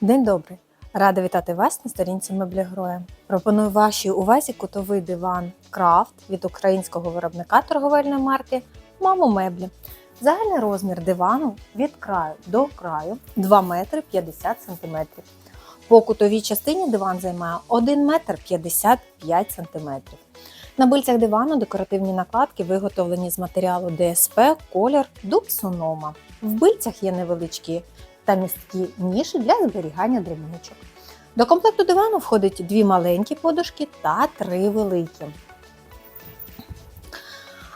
День добрий! Рада вітати вас на сторінці меблі героя. Пропоную вашій увазі кутовий диван Крафт від українського виробника торговельної марки Мамо Меблі. Загальний розмір дивану від краю до краю 2 метри 50 см. По кутовій частині диван займає 1 метр 55 см. На бильцях дивану декоративні накладки виготовлені з матеріалу ДСП, колір дуб сонома. В бильцях є невеличкі та місткі ніші для зберігання дрібничок. До комплекту дивану входить дві маленькі подушки та три великі.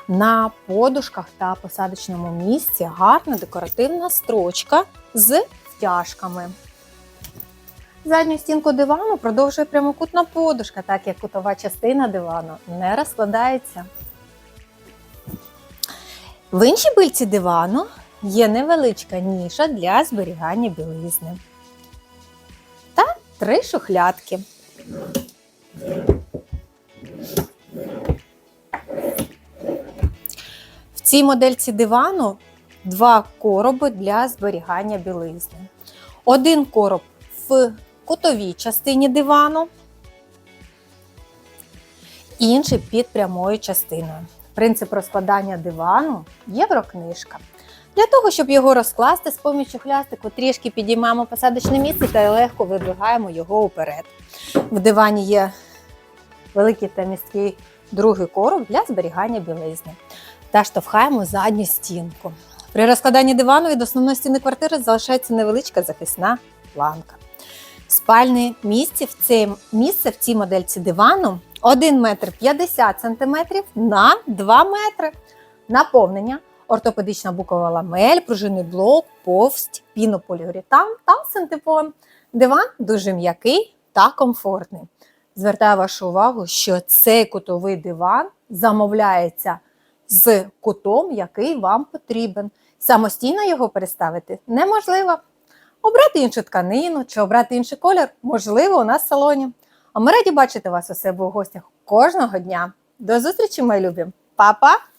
На подушках та посадочному місці гарна декоративна строчка з втяжками. Задню стінку дивану продовжує прямокутна подушка, так як кутова частина дивану не розкладається. В іншій бильці дивану є невеличка ніша для зберігання білизни. Та три шухлядки. В цій модельці дивану два короби для зберігання білизни. Один короб в кутовій частині дивану, інший під прямою частиною. Принцип розкладання дивану єврокнижка. Для того, щоб його розкласти з поміччю хлястику, трішки підіймаємо посадочне місце та легко видвигаємо його уперед. В дивані є великий та місткий другий короб для зберігання білизни. Та штовхаємо задню стінку. При розкладанні дивану від основної стіни квартири залишається невеличка захисна планка. Спальне місце в цій, місце в цій модельці дивану 1 метр 50 см на 2 метри. Наповнення ортопедична букова ламель, пружинний блок, повсть, пінополіуретан та синтепон. Диван дуже м'який та комфортний. Звертаю вашу увагу, що цей кутовий диван замовляється з кутом, який вам потрібен. Самостійно його переставити неможливо. Обрати іншу тканину чи обрати інший колір можливо у нас в салоні. А ми раді бачити вас у себе у гостях кожного дня. До зустрічі, мої любі! Па-па!